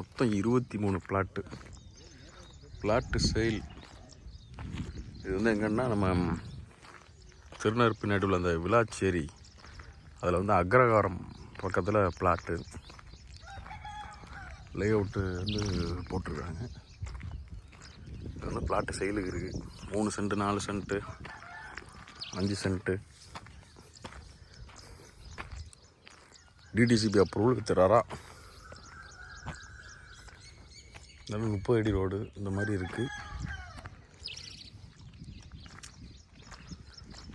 மொத்தம் இருபத்தி மூணு பிளாட்டு பிளாட்டு சேல் இது வந்து எங்கன்னா நம்ம திருநெருப்பு நடுவில் அந்த விழாச்சேரி அதில் வந்து அக்ரகாரம் பக்கத்தில் பிளாட்டு லே அவுட்டு வந்து போட்டிருக்காங்க. இது வந்து பிளாட்டு செயலுக்கு இருக்குது மூணு சென்ட்டு நாலு சென்ட்டு அஞ்சு சென்ட்டு டிடிசிபி அப்ரூவல் தராரா நல்ல முப்பது அடி ரோடு இந்த மாதிரி இருக்குது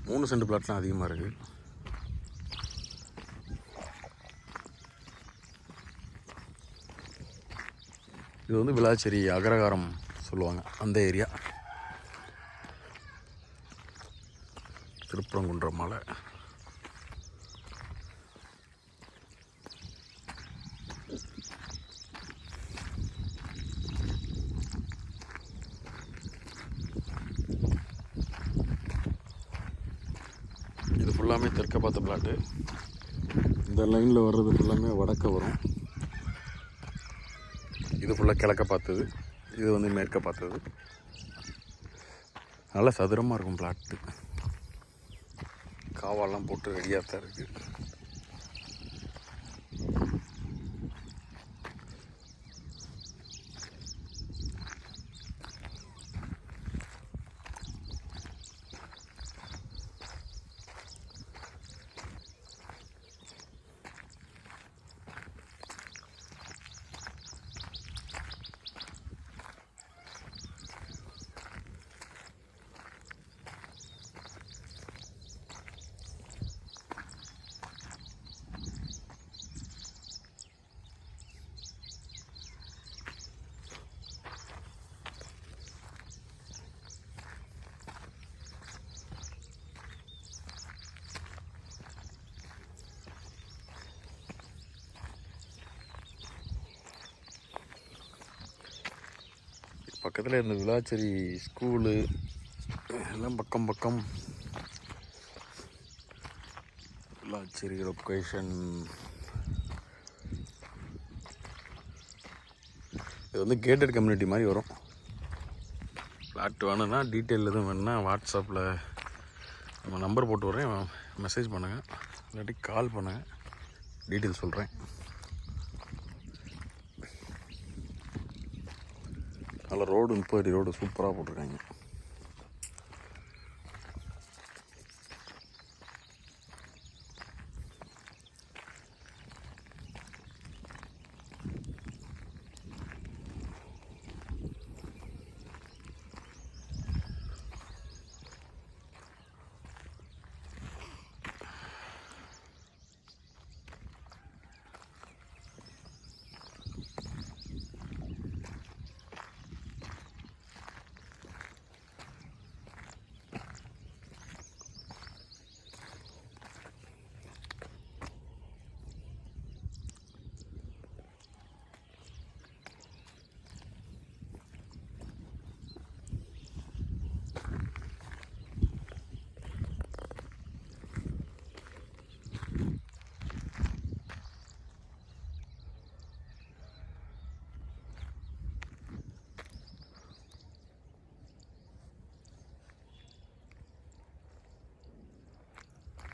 மூணு சென்ட் பிளாட்லாம் அதிகமாக இருக்குது இது வந்து விளாச்சேரி அகரகாரம் சொல்லுவாங்க அந்த ஏரியா. திருப்பரங்குன்ற மலை. ஃபுல்லாமே தெற்க பார்த்த பிளாட்டு. இந்த லைனில் வர்றது ஃபுல்லாமே வடக்க வரும். இது ஃபுல்லாக கிழக்க பார்த்தது. இது வந்து மேற்க பார்த்தது. நல்லா சதுரமாக இருக்கும் பிளாட்டு. காவாலாம் போட்டு ரெடியாக தான் இருக்குது பக்கத்தில் இருந்த விளாச்சேரி ஸ்கூலு எல்லாம் பக்கம் பக்கம். விளாச்சேரி லொக்கேஷன் இது வந்து கேட்டட் கம்யூனிட்டி மாதிரி வரும். ஃப்ளாட் வேணும்னா டீட்டெயில் எதுவும் வேணும்னா வாட்ஸ்அப்பில் நம்ம நம்பர் போட்டு வரேன் மெசேஜ் பண்ணுங்கள் இல்லாட்டி கால் பண்ணுங்கள் டீட்டெயில் சொல்கிறேன் நல்ல ரோடு முப்பது அடி ரோடு சூப்பராக போட்டிருக்காங்க.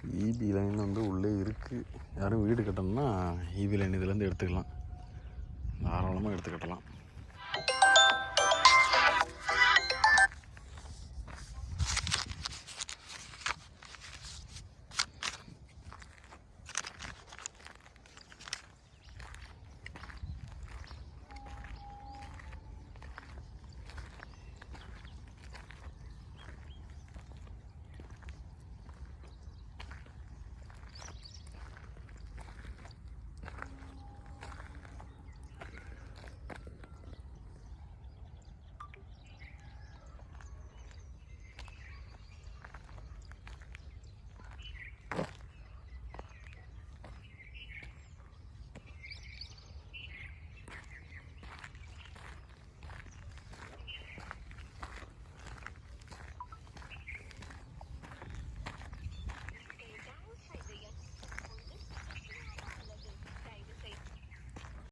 இபி லைன் வந்து உள்ளே இருக்குது யாரும் வீடு கட்டணும்னா இபி லைன் இதுலேருந்து எடுத்துக்கலாம். தாராளமாக எடுத்துக்கட்டலாம்.